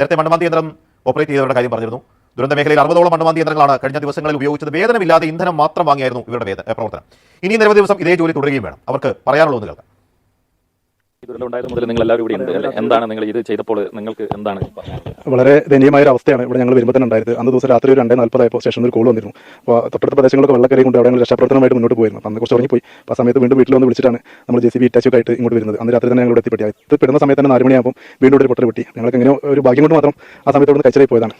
നേരത്തെ മണ്ണുമാന്തി യന്ത്രം ഓപ്പറേറ്റ് ചെയ്തവരുടെ കാര്യം പറഞ്ഞിരുന്നു. ദുരന്ത മേഖലയിൽ അറുപതോളം മണ്ണുമാന്തി യന്ത്രങ്ങളാണ് കഴിഞ്ഞ ദിവസങ്ങളിൽ ഉപയോഗിച്ചത്. വേതനമില്ലാതെ ഇന്ധനം മാത്രം വാങ്ങിയായിരുന്നു ഇവരുടെ പ്രവർത്തനം. ഇനി നിരവധി ദിവസം ഇതേ ജോലി തുടരുകയും വേണം. അവർക്ക് പറയാനുള്ളതെന്ന് കേൾക്കാം. ഈ ദുരന്തം ഉണ്ടായത് മുതൽ നിങ്ങൾ എല്ലാവരും ഇവിടെ ഉണ്ട് അല്ലേ? എന്താണ് നിങ്ങൾ ഇത് ചെയ്തപ്പോൾ നിങ്ങൾക്ക് എന്താണ്? വളരെ ദയനീയമായ ഒരു അവസ്ഥയാണ് ഇവിടെ ഞങ്ങൾ വരുമ്പോൾ തന്നെ ഉണ്ടായത്. അന്ന് ദിവസം രാത്രി ഒരു രണ്ടേ നാൽപ്പതായപ്പോൾ സ്റ്റേഷനിൽ ഒരു കോൾ വന്നിരുന്നു. അപ്പോൾ തൊട്ടടുത്ത പ്രദേശങ്ങളൊക്കെ വെള്ളക്കരയും കൊണ്ട് അവിടെ ഞങ്ങൾ രക്ഷാപ്രവർത്തനമായിട്ട് മുന്നോട്ട് പോയിരുന്നു. അന്ന് കുറച്ച് ഉറങ്ങിപ്പോയി. അപ്പോൾ ആ സമയത്ത് വീണ്ടും വീട്ടിൽ വന്ന് വിളിച്ചിട്ടാണ് നമ്മൾ ജെ സി ബി ഇറ്റാച്ചൊക്കെ ആയിട്ട് ഇങ്ങോട്ട് വരുന്നത്. അന്ന് രാത്രി തന്നെ ഞങ്ങൾ ഇവിടെ എത്തിപ്പെട്ടി. എത്തിപ്പെടുന്ന സമയത്ത് തന്നെ നാല് മണിയാകുമ്പോൾ വീണ്ടും ഒരു പൊട്ടൽ പെട്ടി. ഞങ്ങൾക്ക് എങ്ങനെ ഒരു ഭാഗ്യം കൊണ്ട് മാത്രം ആ സമയത്ത് ഇവിടെ കച്ചറി പോയതാണ്.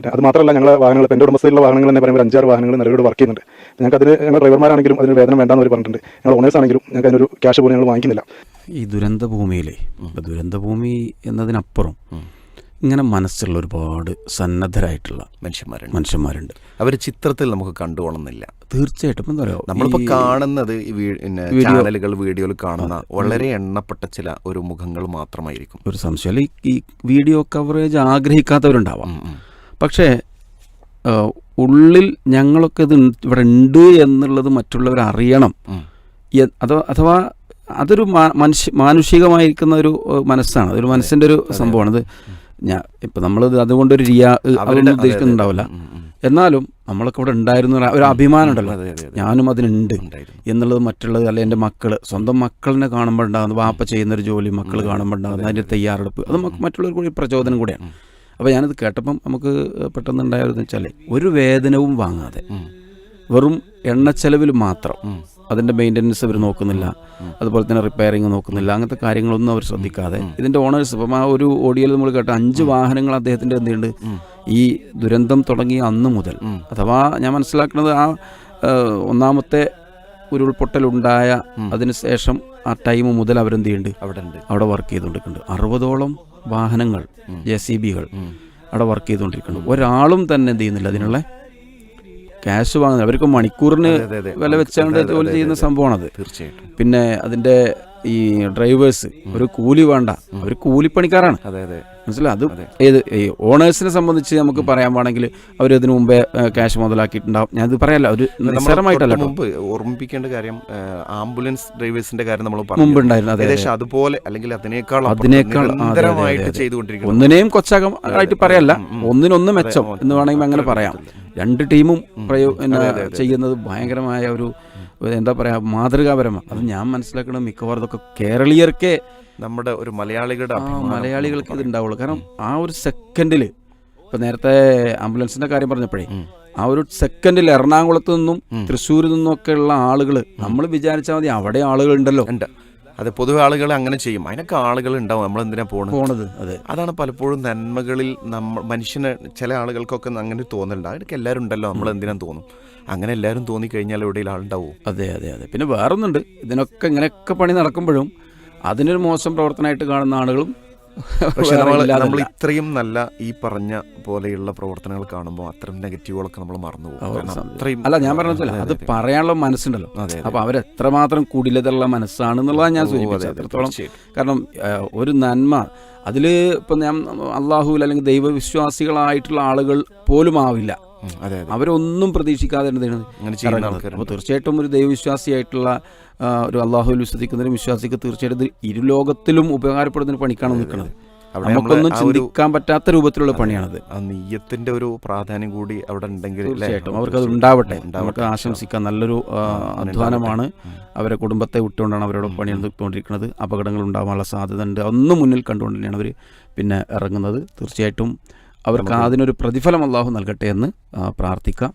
പിന്നെ അത് മാത്രമല്ല ഞങ്ങളെ വാഹനങ്ങൾ എന്റെ ഉടമസ്ഥയിലുള്ള വാഹനങ്ങൾ തന്നെ പറയുമ്പോൾ അഞ്ചാറ് വാഹനങ്ങൾ നിലവിലൂടെ വർക്ക് ചെയ്യുന്നുണ്ട്. ഞങ്ങൾക്ക് അതിന് ഞങ്ങൾ ഡ്രൈവർമാരാണെങ്കിലും അതിന് വേദന വേണ്ടാന്ന് അവർ പറഞ്ഞിട്ടുണ്ട്. ഞങ്ങൾ ഓണേഴ്സ് ആണെങ്കിലും ഞങ്ങൾക്ക് അതിനൊരു ക്യാഷ് പോലും ഞങ്ങൾ വാങ്ങിക്കുന്നില്ല. ഈ ദുരന്തഭൂമിയിലെ ദുരന്തഭൂമി ഇപ്പം ദുരന്ത ഭൂമി എന്നതിനപ്പുറം ഇങ്ങനെ മനസ്സുള്ള ഒരുപാട് സന്നദ്ധരായിട്ടുള്ള മനുഷ്യന്മാരുണ്ട്. മനുഷ്യന്മാരുണ്ട്. അവർ ചിത്രത്തിൽ നമുക്ക് കണ്ടുപോകണമെന്നില്ല തീർച്ചയായിട്ടും എന്താ പറയുക നമ്മളിപ്പോൾ കാണുന്നത് പിന്നെ ചാനലുകൾ വീഡിയോയിൽ കാണുന്ന വളരെ എണ്ണപ്പെട്ട ചില ഒരു മുഖങ്ങൾ മാത്രമായിരിക്കും. ഒരു സംശയം. ഈ വീഡിയോ കവറേജ് ആഗ്രഹിക്കാത്തവരുണ്ടാവാം. പക്ഷേ ഉള്ളിൽ ഞങ്ങളൊക്കെ ഇത് ഇവിടെ ഉണ്ട് എന്നുള്ളത് മറ്റുള്ളവർ അറിയണം അതോ അഥവാ അതൊരു മനുഷ്യ മാനുഷികമായിരിക്കുന്ന ഒരു മനസ്സാണ്. അതൊരു മനസ്സിന്റെ ഒരു സംഭവമാണ്. അത് ഞാൻ ഇപ്പം നമ്മളത് അതുകൊണ്ടൊരു റിയാ അവരുടെ-. ഉദ്ദേശിക്കുന്നുണ്ടാവില്ല. എന്നാലും നമ്മളൊക്കെ ഇവിടെ ഉണ്ടായിരുന്ന ഒരു- അഭിമാനം ഉണ്ടല്ലോ. ഞാനും അതിനുണ്ട്. എന്നുള്ളത് മറ്റുള്ളത് അല്ലെ എന്റെ മക്കൾ സ്വന്തം മക്കളിനെ കാണുമ്പോൾ ഉണ്ടാകുന്ന വാപ്പ ചെയ്യുന്നൊരു ജോലി മക്കൾ കാണുമ്പോൾ ഉണ്ടാകുന്ന അതിന്റെ തയ്യാറെടുപ്പ്. അത് നമുക്ക് മറ്റുള്ളവർക്ക് കൂടി പ്രചോദനം കൂടിയാണ്. അപ്പോൾ ഞാനത് കേട്ടപ്പം നമുക്ക് പെട്ടെന്ന് ഉണ്ടായതെന്ന് വെച്ചാൽ ഒരു വേതനവും വാങ്ങാതെ വെറും എണ്ണച്ചെലവിൽ മാത്രം അതിന്റെ മെയിന്റനൻസ് അവർ നോക്കുന്നില്ല. അതുപോലെ തന്നെ റിപ്പയറിങ് നോക്കുന്നില്ല. അങ്ങനത്തെ കാര്യങ്ങളൊന്നും അവർ ശ്രദ്ധിക്കാതെ. ഇതിന്റെ ഓണേഴ്സ് ഇപ്പം ആ ഒരു ഓഡിയോയിൽ നമ്മൾ കേട്ട അഞ്ച് വാഹനങ്ങൾ അദ്ദേഹത്തിന്റെ എന്തുണ്ട് ഈ ദുരന്തം തുടങ്ങിയ അന്ന് മുതൽ. അഥവാ ഞാൻ മനസ്സിലാക്കുന്നത് ആ ഒന്നാമത്തെ ഉരുൾപൊട്ടലുണ്ടായ അതിന് ശേഷം ആ ടൈം മുതൽ അവരെന്ത് ചെയ്യുന്നുണ്ട്? അവിടെ അവിടെ വർക്ക് ചെയ്തുകൊണ്ടിരിക്കുന്നുണ്ട്. അറുപതോളം വാഹനങ്ങൾ ജെ സി ബികൾ അവിടെ വർക്ക് ചെയ്തുകൊണ്ടിരിക്കുന്നുണ്ട്. ഒരാളും തന്നെ എന്ത് ചെയ്യുന്നില്ല അതിനുള്ള ക്യാഷ് വാങ്ങുന്നത്. അവർക്ക് മണിക്കൂറിന്. വില വെച്ചാണ്ട് ജോലി ചെയ്യുന്ന സംഭവമാണ് സംഭവമാണത്. തീർച്ചയായിട്ടും. പിന്നെ അതിന്റെ ഈ ഡ്രൈവേഴ്സ് ഒരു കൂലി വേണ്ട. അവർ കൂലിപ്പണിക്കാരാണ്. അതെ അതെ. മനസ്സിലായി? അത് ഏത് ഈ ഓണേഴ്സിനെ സംബന്ധിച്ച് നമുക്ക് പറയാൻ വേണമെങ്കിൽ അവർ ഇതിനു മുമ്പേ ക്യാഷ് മുതലാക്കിയിട്ടുണ്ടാവും. ഞാനത് പറയാല്ല ഒരു നിസ്സാരമായിട്ടല്ല മുമ്പ് ഓർമ്മിപ്പിക്കേണ്ട കാര്യം ആംബുലൻസ് ഡ്രൈവേഴ്സിന്റെ കാര്യം നമ്മൾ മുമ്പ് ഉണ്ടായിരുന്നു. ഏകദേശം അതുപോലെ അല്ലെങ്കിൽ അതിനേക്കാൾ അതിനേക്കാൾ നിരന്തരമായിട്ട് അതെ. ഒന്നിനെയും കൊച്ചാകം ആയിട്ട് പറയല്ല. ഒന്നിനൊന്ന് മെച്ചം എന്ന് വേണമെങ്കിൽ അങ്ങനെ പറയാം. രണ്ട് ടീമും. ചെയ്യുന്നത് ഭയങ്കരമായ ഒരു എന്താ പറയാ മാതൃകാപരമാണ് അത് ഞാൻ മനസ്സിലാക്കണം മിക്കവാറും ഇതൊക്കെ കേരളീയർക്കേ നമ്മുടെ ഒരു മലയാളികളുടെ മലയാളികൾക്ക് ഇത് ഉണ്ടാവുള്ളൂ കാരണം ആ ഒരു സെക്കൻഡിൽ ഇപ്പം നേരത്തെ ആംബുലൻസിന്റെ കാര്യം പറഞ്ഞപ്പോഴേ ആ ഒരു സെക്കൻഡിൽ എറണാകുളത്ത് നിന്നും തൃശ്ശൂരിൽ നിന്നും ഒക്കെ ഉള്ള ആളുകൾ നമ്മൾ വിചാരിച്ചാൽ മതി അവിടെ ആളുകൾ ഉണ്ടല്ലോ ഉണ്ട്. അത് പൊതുവെ ആളുകൾ അങ്ങനെ ചെയ്യും. അതിനൊക്കെ ആളുകൾ ഉണ്ടാവും നമ്മൾ എന്തിനാ പോണത്? പോണത് അതെ. അതാണ് പലപ്പോഴും നന്മകളിൽ നമ്മൾ മനുഷ്യന് ചില ആളുകൾക്കൊക്കെ അങ്ങനെ തോന്നലുണ്ട്. അതിനൊക്കെ എല്ലാവരും ഉണ്ടല്ലോ നമ്മൾ എന്തിനാ തോന്നും. അങ്ങനെ എല്ലാവരും തോന്നിക്കഴിഞ്ഞാൽ എവിടെയും ആളുണ്ടാവും? അതെ അതെ അതെ. പിന്നെ വേറൊന്നുണ്ട്. ഇതിനൊക്കെ ഇങ്ങനെയൊക്കെ പണി നടക്കുമ്പോഴും അതിനൊരു മോശം പ്രവർത്തനമായിട്ട് കാണുന്ന ആളുകളും പക്ഷെ നമ്മൾ നമ്മൾ ഇത്രയും നല്ല ഈ പറഞ്ഞ പോലെയുള്ള പ്രവർത്തനങ്ങൾ കാണുമ്പോൾ അത്രയും നെഗറ്റീവുകളൊക്കെ നമ്മൾ മറന്നു പോകും. അല്ല ഞാൻ പറഞ്ഞില്ല അത് പറയാനുള്ള മനസ്സുണ്ടല്ലോ. അപ്പൊ അവരെത്രമാത്രം കുടിലതുള്ള മനസ്സാണെന്നുള്ളതാണ് ഞാൻ സൂചിപ്പിച്ചത്. കാരണം ഒരു നന്മ അതിൽ ഇപ്പം ഞാൻ അള്ളാഹുവിൽ അല്ലെങ്കിൽ ദൈവവിശ്വാസികളായിട്ടുള്ള ആളുകൾ പോലും ആവില്ല. അവരൊന്നും പ്രതീക്ഷിക്കാതെ. അപ്പോൾ തീർച്ചയായിട്ടും ഒരു ദൈവവിശ്വാസിയായിട്ടുള്ള ഒരു അള്ളാഹുവിൽ വിശ്വസിക്കുന്നതിനും വിശ്വാസിക്ക് തീർച്ചയായിട്ടും ഇരുലോകത്തിലും ഉപകാരപ്പെടുന്ന പണിക്കാണ് നിൽക്കുന്നത്. നമുക്കൊന്നും ചിന്തിക്കാൻ പറ്റാത്ത രൂപത്തിലുള്ള പണിയാണത്. നെയ്യത്തിന്റെ ഒരു പ്രാധാന്യം കൂടി അവിടെ ഉണ്ടെങ്കിൽ? തീർച്ചയായിട്ടും. അവർക്ക് അത് ഉണ്ടാവട്ടെ. നമുക്ക് ആശംസിക്കാൻ നല്ലൊരു അധ്വാനമാണ്. അവരെ കുടുംബത്തെ വിട്ടുകൊണ്ടാണ് അവരോട് പണിയെടുത്തുകൊണ്ടിരിക്കുന്നത് അപകടങ്ങൾ ഉണ്ടാവാനുള്ള സാധ്യത ഉണ്ട്. ഒന്നും മുന്നിൽ കണ്ടുകൊണ്ട് തന്നെയാണ് അവർ പിന്നെ ഇറങ്ങുന്നത്. തീർച്ചയായിട്ടും അവർക്ക് അതിനൊരു പ്രതിഫലം അള്ളാഹു നൽകട്ടെ എന്ന് പ്രാർത്ഥിക്കാം.